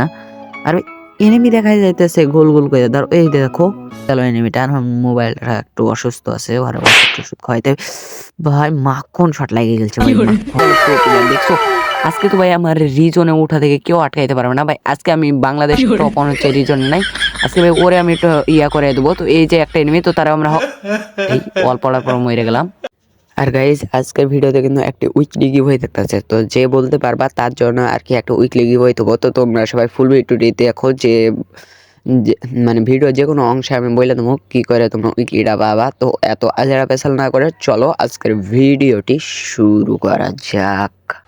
না? আর এনিমি দেখা যাইতেছে গোল গোল করে ধর এই দেখো গেল এনিমিটা আর মোবাইলটা একটু অসুস্থ আছে আর ওষুধ খাওয়াইতে। ভাই মাখন শট লাগিয়ে গেছে ভাই দেখছ? আজকে তো ভাই আমার রিজনে উঠা থেকে কেউ আটকাইতে পারবে না ভাই। আজকে আমি বাংলাদেশ টপ অন হচ্ছে রিজনে নাই। আজকে ভাই ওরে আমি একটু ইয়া করে দেবো। তো এই যে একটা এনিমি তো তারা আমরা অল্প পর মরে গেলাম। আর গাইজ আজকের ভিডিওতে কিন্তু একটি উইকলি গিভ হয়ে থাকতেছে। তো যে বলতে পারবা, তার জন্য আর কি একটা উইকলি গিভ হয়ে দেবো। তো তোমরা সবাই ফুল ভিডিওটি দেখো যে- মানে ভিডিও যে কোনো অংশে আমি বলে দেবো কী করে তোমরা উইকলিটা পাবা। তো এত আজারা পেশাল না করে চলো আজকের ভিডিওটি শুরু করা যাক।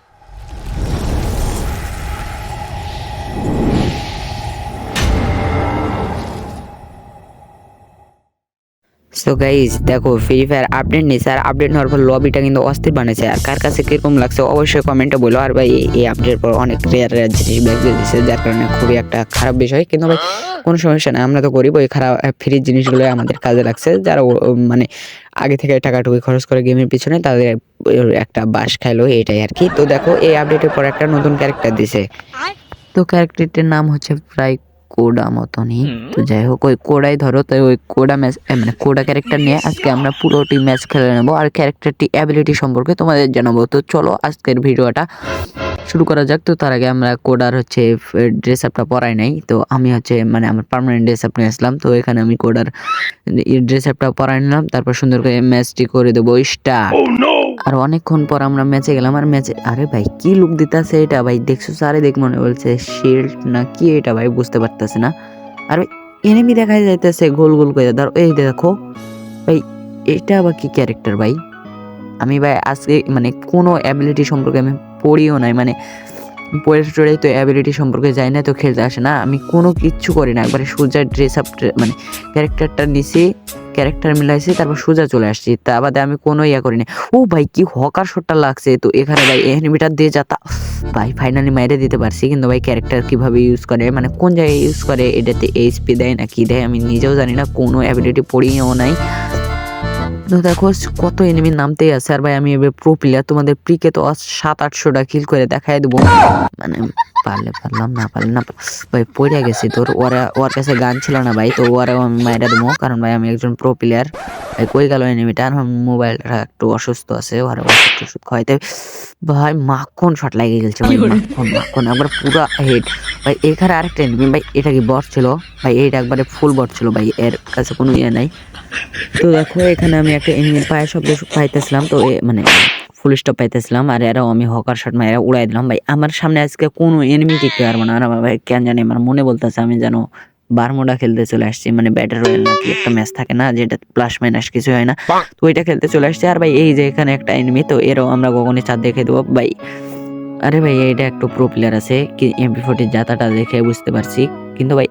সো গাইজ দেখো ফ্রি ফায়ার আপডেট নিয়েছে আর আপডেট নেওয়ার পর লবিটা কিন্তু অস্থির বানিয়েছে আর কার কাছে কীরকম লাগছে অবশ্যই কমেন্টে বলো। আর ভাই, এই- এই আপডেট পর অনেক রেয়ার রেয়ার জিনিস ব্যাগ দিয়ে যার কারণে খুবই একটা খারাপ বিষয়। কিন্তু ভাই, কোনো সমস্যা নেই, আমরা তো গরিব, ওই খারাপ ফ্রি জিনিসগুলো আমাদের কাজে লাগছে। যারা মানে আগে থেকে টাকাটুকু খরচ করে গেমের পিছনে, তাদের একটা বাস খাইলো, এটাই আর কি। তো দেখো, এই আপডেটের পর একটা নতুন ক্যারেক্টার দিছে। তো ক্যারেক্টারটির নাম হচ্ছে প্রায় কোডা মতনই। তো যাই হোক ওই কোডাই ধরো তো ওই কোডা ম্যাচ মানে কোডা ক্যারেক্টার নিয়ে আজকে আমরা পুরোটি ম্যাচ খেলে নেব আর ক্যারেক্টারটি অ্যাবিলিটি সম্পর্কে তোমাদের জানাব। তো চলো আজকের ভিডিওটা শুরু করা যাক। তো তার আগে আমরা কোডার হচ্ছে ড্রেস আপটা পরাই নাই। তো আমি হচ্ছে মানে আমার পার্মানেন্ট ড্রেস আপ নিয়ে আসলাম। তো এখানে আমি কোডার ড্রেস আপটা পরাই নিলাম। তারপর সুন্দর করে ম্যাচটি করে দেবো। স্টার আর অনেকক্ষণ পর আমরা ম্যাচে গেলাম। আর ম্যাচে আরে ভাই, কি লুক দিতেছে এটা ভাই? দেখছ সারে দেখ মনে বলছে শিল্ড না কি এটা ভাই, বুঝতে পারতেছে না। আর এনেমি দেখা যাইতেছে, গোল গোল করে। ধর, এই দেখো, ভাই, এটা আবার কি ক্যারেক্টার ভাই? আমি ভাই আজকে মানে কোনো অ্যাবিলিটি সম্পর্কে আমি পড়িও নাই। মানে পড়ে টড়ে তো অ্যাবিলিটি সম্পর্কে যাই না, তো খেলতে আসে না। আমি কোনো কিচ্ছু করি না। একবারে সোজা ড্রেস আপ মানে ক্যারেক্টারটা নিছি। ক্যারেক্টার মিলাইছি, তারপর সোজা চলে আসছি। তা বাদে আমি কোনো ইয়া করিনি। ও ভাই, কি হকার শটটা লাগছে। তো এখানে ভাই এনিমিটার দিয়ে যাতা ভাই ফাইনালি মাইরে দিতে পারছি। কিন্তু ভাই ক্যারেক্টার কীভাবে ইউজ করে মানে কোন জায়গায় ইউজ করে, এটাতে এইচপি দেয় না কি দেয়, আমি নিজেও জানি না, কোনো অ্যাবিলিটি পড়িয়েও নাই। তো দেখো কত এনিমি নামতেই আছে। আর ভাই আমি এবার প্রো প্লেয়ার তোমাদের প্রিকে তো সাত আটশোটা কিল করে দেখাই দেবো। মানে পারলে পারলাম না পারলে না। ভাই পড়ে গেছি তোর। ওরা ওর কাছে গান ছিল না ভাই তো ওরাও আমি মাইরা দেবো। কারণ ভাই আমি একজন প্রো প্লেয়ার ভাই কই গেল এনিমিটা আর মোবাইলটা একটু অসুস্থ আছে ওরা ওষুধ টষুধ খাওয়াইতে। ভাই মাখন শট লাগিয়ে গেছে ভাই মাখন মাখন একবার পুরো হেড ভাই এখানে আরেকটা এনিমি ভাই এটা কি বট ছিল? ভাই এইটা একবারে ফুল বট ছিল ভাই এর কাছে কোনো ইয়ে নাই। তো দেখো এখানে আমি একটা এনিমির পায়ের শব্দ পাইতেছিলাম তো মানে ফুল স্টপ পাইতেছিলাম। আর এরাও আমি হকার শট মারা উড়াই দিলাম। ভাই আমার সামনে আজকে কোনো এনিমি টিকতে পারব না। আর আমার ভাই কেন জানি আমার মনে বলতেছে আমি যেন বারমোডা খেলতে চলে আসছি। মানে ব্যাটার রয়েল নাকি একটা ম্যাচ থাকে না যেটা প্লাস মাইনাস কিছু হয় না। তো ওইটা খেলতে চলে আসছি। আর ভাই এই যে এখানে একটা এনিমি তো এরও আমরা কখনই চাঁদ দেখে দেবো। ভাই আরে ভাই এটা একটু প্রো প্লেয়ার আছে কি এমপি ফোর্টির জাতাটা দেখে বুঝতে পারছি। কিন্তু ভাই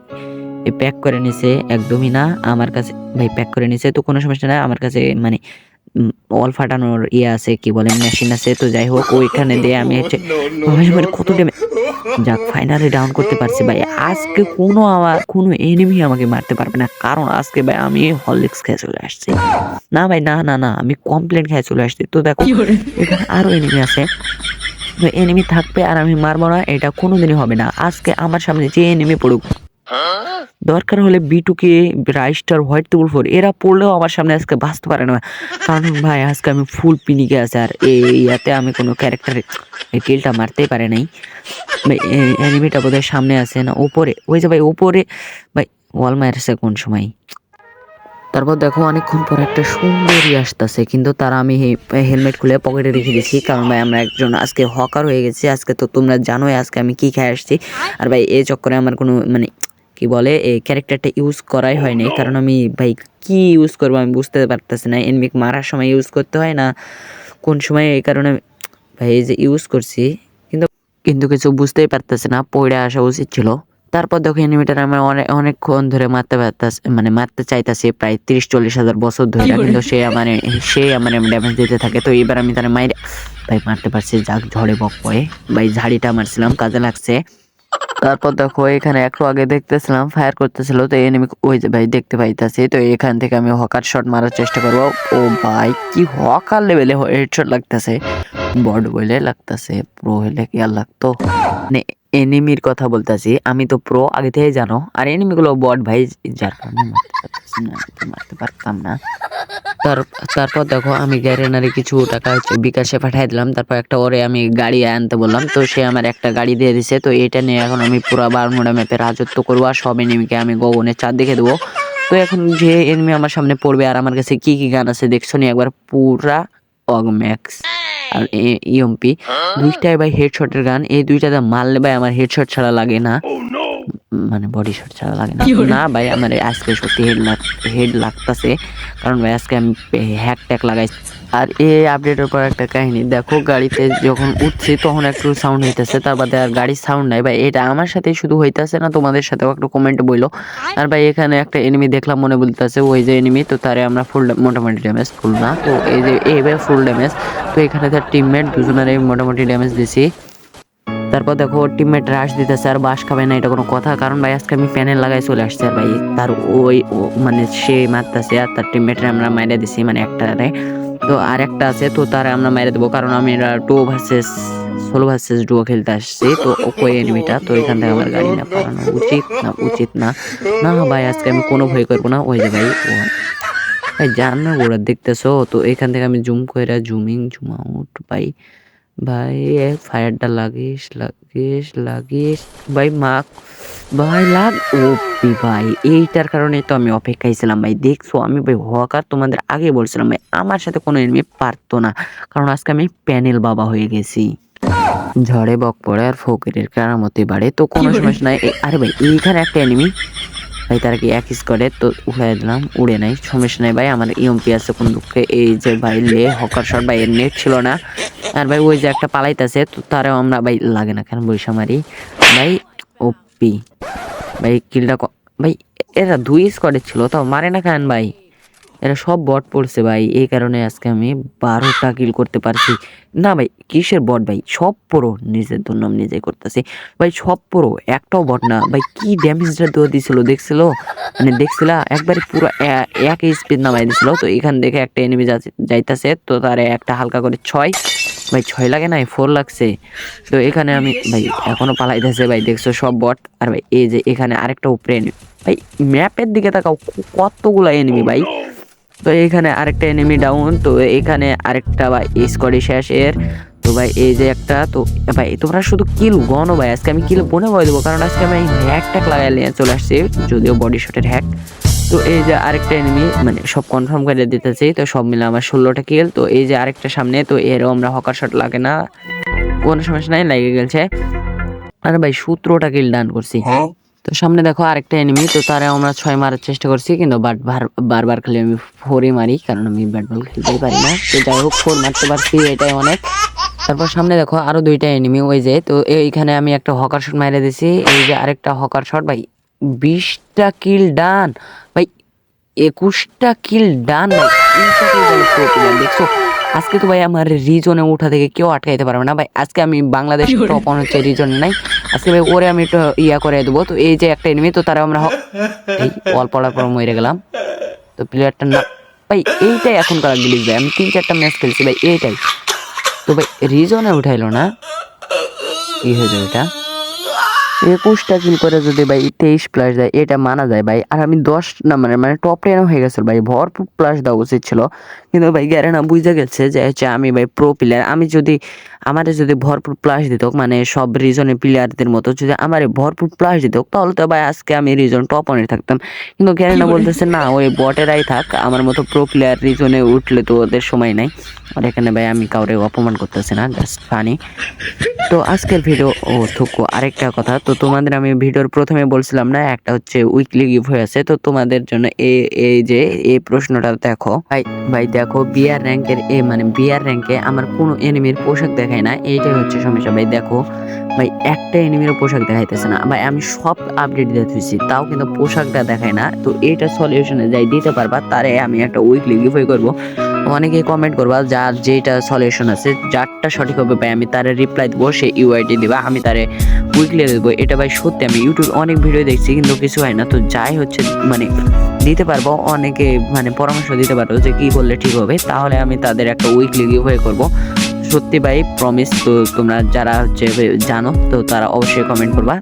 প্যাক করে নিছে একদমই না। আমার কাছে ভাই প্যাক করে নিছে তো কোনো সমস্যা না আমার কাছে মানে অল ফাটানোর ইয়ে আছে কি বলে মেশিন আছে। তো যাই হোক ওইখানে দিয়ে আমি হচ্ছে ভাই কত ডেমে যাক ফাইনালি ডাউন করতে পারছি ভাই। আজকে কোনো আমার কোনো এনিমি আমাকে মারতে পারবে না। কারণ আজকে ভাই আমি হরলিক্স খেয়ে চলে আসছি। না ভাই না না না আমি কমপ্লেন খেয়ে চলে আসছি। তো দেখো এখানে আরও এনিমি আছে। এনিমি থাকবে আর আমি মারবো না এটা কোনোদিনই হবে না। আজকে আমার সামনে যে এনিমি পড়ুক দরকার হলে বিটুকে রাইস্টার হোয়াইট টেবল ফোর, এরা পড়লেও আমার সামনে আজকে বাঁচতে পারে না। কারণ ভাই, আজকে আমি ফুল পিনিকে আছে আর ইয়াতে আমি কোনো ক্যারেক্টার কিলটা মারতেই পারে নাই। ভাই এনিমিটা বোধহয় সামনে আছে না ওপরে? ওই যে ভাই, ওপরে। ভাই ওয়াল মারছে কোন সময়? তারপর দেখো অনেকক্ষণ পর একটা সুন্দরী আসতেছে, কিন্তু তারা আমি হেলমেট খুলে পকেটে রেখে দিয়েছি। কারণ ভাই, আমরা একজন আজকে হকার হয়ে গেছি। আজকে তো তোমরা জানোই আজকে আমি কি খেয়ে আসছি। আর ভাই, এই চক্করে আমার কোনো মানে কি বলে এই ক্যারেক্টারটা ইউজ করাই হয়নি। কারণ আমি ভাই কি ইউজ করব আমি বুঝতে পারতেছি না। এনমিক মারার সময় ইউজ করতে হয় না। কোন সময় এই কারণে ভাই এই যে ইউজ করছি কিন্তু কিন্তু কিছু বুঝতেই পারতেছে না পড়ে আসা উচিত ছিল। তারপর দেখো এনিমিটার আমরা অনেক অনেকক্ষণ ধরে মারতে পারতাস মানে মারতে চাইতাছি প্রায় তিরিশ চল্লিশ হাজার বছর ধরে। কিন্তু সে আমার সে আমার ড্যামেজ দিতে থাকে। তো এবার আমি তার মাইরে ভাই মারতে পারছি যাক ঝড়ে বক পয়ে ভাই ঝাড়িটা মারছিলাম কাজে লাগছে। তারপর দেখো এখানে একটু আগে দেখতেছিলাম ফায়ার করতেছিল, তো এনিমি ওই যে ভাই দেখতে পাইতেছি, তো এখান থেকে আমি হকার শট মারার চেষ্টা করব। ও ভাই, কি হকার লেভেলে হেডশট লাগতেছে। বড বলে লাগতেছে প্রো হলে কি আর লাগতো? মানে এনিমির কথা বলতেছি, আমি তো প্রো আগে থেকে জানো। আর এনিমিগুলো বড ভাই, যার কারণে পারতেছি না মারতে পারতাম না। তারপর দেখো আমি গ্যারেনারে কিছু টাকা হচ্ছে বিকাশে পাঠিয়ে দিলাম। তারপর একটা ওরে আমি গাড়ি আনতে বললাম। তো সে আমার একটা গাড়ি দিয়ে দিছে। তো এটা নিয়ে এখন আমি পুরো বারমুড়া ম্যাপে রাজত্ব করব আর সব এনিমিকে আমি গগনের চাঁদ দেখে দেবো। তো এখন যে এনিমি আমার সামনে পড়বে আর আমার কাছে কি কি গান আছে দেখছ নি একবার? পুরা অগম্যাক্স আর ইএমপি দুইটাই ভাই হেডশটের গান। এই দুইটাতে মারলে ভাই আমার হেডশট ছাড়া লাগে না। মানে বডি শট ছাড়া লাগে না। না ভাই আমার আজকে সত্যি হেড লাগ হেড লাগতাছে। কারণ ভাই আজকে আমি হ্যাক ট্যাক লাগাই আর এই আপডেটের পর একটা কাহিনী। দেখো গাড়িতে যখন উঠছি তখন একটু সাউন্ড হইতেছে। তার বাদে আর গাড়ির সাউন্ড নাই। ভাই এটা আমার সাথে শুধু হইতেছে না তোমাদের সাথেও একটু কমেন্ট বইলো। আর ভাই এখানে একটা এনিমি দেখলাম মনে বলতেছে ওই যে এনিমি তো তারে আমরা ফুল মোটামুটি ড্যামেজ ফুল না। তো এই যে এইভাবে ফুল ড্যামেজ তো এখানে তার টিমমেট দুজনের মোটামুটি ড্যামেজ দিছি। তারপর দেখো টিমমেট রাশ দিতেছে আর বাস খাবে না, এটা কোনো কথা। কারণ ভাই, আজকে আমি প্যানেল লাগাই চলে আসছি আর ভাই, তার ওই মানে সে মারতেছে আর তার টিমমেটে আমরা মাইরে দিছি মানে একটারে তো আর একটা আছে, তো তার আমরা মাইরে দেবো, কারণ আমি টু ভার্সেস ষোলো ভার্সেস ডুও খেলতে আসছি, তো ওই এনিমিটা তো এখান থেকে আমার গাড়ি না পালানো উচিত না উচিত না। না ভাই, আজকে আমি কোনো ভয় করব না, ওই যে ভাই, ও। ভাই, জান না ওরা দেখতেছো, তো এখান থেকে আমি জুম করে জুমিং জুম আউট ভাই। ভাই এ ফায়ারটা লাগিস লাগিস লাগিস। ভাই মাক ভাই লাগ। ও ভাই এইটার কারণে তো আমি অপেক্ষায় ছিলাম ভাই। দেখছ আমি ভাই হকার তোমাদের আগে বলছিলাম ভাই আমার সাথে কোনো এনিমি পারতো না। কারণ আজকে আমি প্যানেল বাবা হয়ে গেছি। ঝড়ে বক পড়ে আর ফকিরের কারামতি বাড়ে তো কোনো সমস্যা নাই। আরে ভাই এইখানে একটা এনিমি ভাই তারা কি এক স্কোয়াডে তো উড়াই দিলাম উড়ে নাই। সমস্যা নাই ভাই আমার ইএমপি আছে কোন দুঃখে। এই যে ভাই লে হকার শট ভাই এর নেট ছিল না। আর ভাই, ওই যে একটা পালাইতেছে, তো তারাও আমরা ভাই লাগে না কেন বৈশা মারি? ভাই, ওপি। ভাই, কিলটা ভাই, এরা দুই স্কোয়াডে ছিল, তাও মারে না কেন ভাই? এরা সব বট পড়ছে ভাই, এই কারণে আজকে আমি বারোটা কিল করতে পারছি। না ভাই, কিসের বট ভাই? সব পুরো নিজের আমি নিজে করতেছি। ভাই, সব পুরো একটাও বট না। ভাই, কি ড্যামেজটা দেওয়া দিছিল, দেখছিল? মানে দেখছিলা, একবারে পুরো এক স্পিড নামাই দিছিল। তো এখান থেকে একটা এনিমি যাইতাছে, তো তারে একটা হালকা করে ছয়। ভাই ছয় লাগে নাই ফোর লাগছে। তো এখানে আমি ভাই এখনও পালাইতেছে ভাই দেখছ সব বট আর ভাই এই যে এখানে আরেকটা উপরে enemy। ভাই ম্যাপের দিকে তাকাও কতগুলা এনিমি ভাই। তো এখানে আরেকটা এনিমি ডাউন তো এখানে আরেকটা ভাই স্কোয়াডি শেষ এর। তো ভাই এই যে একটা তো ভাই তোমরা শুধু কিল গনো ভাই। আজকে আমি কিল বনে বলে দেবো কারণ আজকে আমি হ্যাক ট্যাক লাগাই নিয়ে চলে আসছি যদিও বডি শটের হ্যাক তো এই যে আরেকটা এনিমি মানে সব কনফার্ম করে দিতেছি তো সব মিলে আমার ষোলোটা কিল তো এই যে আরেকটা সামনে তো এরও আমরা হকার শট লাগে না। কোনো সমস্যা নাই লাগে গেছে আরে ভাই সতেরোটা কিল ডান করছি। তো সামনে দেখো আরেকটা এনিমি তো তারা আমরা ছয় মারার চেষ্টা করছি কিন্তু বাট বারবার খালি আমি ফোরই মারি কারণ আমি ব্যাট বল খেলতেই পারি না। তো যাই হোক ফোর মারতে পারছি এটাই অনেক। তারপর সামনে দেখো আরও দুইটা এনিমি ওই যে তো এইখানে আমি একটা হকার শট মাইরে দিছি এই যে আরেকটা হকার শট ভাই বিশটা কিল ডান। ভাই একুশটা কিল ডান ভাই। দেখছ? আজকে তো ভাই আমার রিজনে উঠা থেকে কেউ আটকাইতে পারবে না ভাই। আজকে আমি বাংলাদেশ টপ অন হচ্ছে রিজনে নাই? আজকে ভাই ওরে আমি একটু ইয়া করে দেবো। তো এই যে একটা এনিমি তো তারা আমরা হ- এই অল পড়ার পর মরে গেলাম। তো প্লেয়ারটা না ভাই এইটাই এখনকার গিলিস ভাই। আমি তিন চারটা ম্যাচ খেলছি ভাই এইটাই। তো ভাই রিজনে উঠাইলো না? কি হয়েছে ওইটা একুশটা কিল করে যদি ভাই তেইশ প্লাস দেয়, এটা মানা যায় ভাই। আর আমি দশ নাম্বারের মানে টপ টেনও হয়ে গেছিল ভাই, ভরপুর প্লাস দেওয়া উচিত ছিল। কিন্তু ভাই গ্যারেনা বুঝে গেছে যে হচ্ছে আমি ভাই প্রো প্লেয়ার আমি যদি আমার যদি ভরপুর প্লাস দিত মানে সব রিজনের প্লেয়ারদের মতো যদি আমার ভরপুর প্লাস দিত তাহলে তো ভাই আজকে আমি রিজন টপ অনে থাকতাম। কিন্তু গ্যারেনা বলতেছে, না, ওই বটেরাই থাক, আমার মতো প্রো প্লেয়ার রিজনে উঠলে তো ওদের সময় নাই। আর এখানে ভাই আমি কাউরে অপমান করতেছি না জাস্ট ফানি তো আজকের ভিডিও ও থুকু আরেকটা কথা, তো তোমাদের আমি ভিডিওর প্রথমে বলছিলাম না, একটা হচ্ছে উইকলি গিভ হয়ে আছে, তো তোমাদের জন্য এই এই যে, এই প্রশ্নটা দেখো। ভাই ভাই দেখো, বিয়ার র্যাঙ্কের এ মানে বিয়ার র্যাঙ্কে আমার কোনো এনিমির পোশাক দেখায় না, এইটাই হচ্ছে সমস্যা। ভাই দেখো, ভাই একটা এনিমিরও পোশাক দেখাইতেছে না। ভাই আমি সব আপডেট থুইছি তাও কিন্তু পোশাকটা দেখায় না। তো এইটা সলিউশনে যাই দিতে পারবা, তারে আমি একটা উইকলি গিভ করব। অনেকে কমেন্ট করবা যার যেটা সলিউশন আছে, যারটা সঠিক হবে ভাই, আমি তারে রিপ্লাই দেবো, সে ইউআইডি দিবা, আমি তারে উইকলি দেবো। এটা ভাই সত্যি, আমি ইউটিউব অনেক ভিডিও দেখছি, কিন্তু কিছু হয় না। তো যাই হচ্ছে মানে দিতে পারব, অনেকে মানে পরামর্শ দিতে পারব যে কি করলে ঠিক হবে, তাহলে আমি তাদের একটা উইকলি গিভওয়ে করব। সত্যি ভাই প্রমিস তো তোমরা যারা হচ্ছে জানো, তো তারা অবশ্যই কমেন্ট করবা।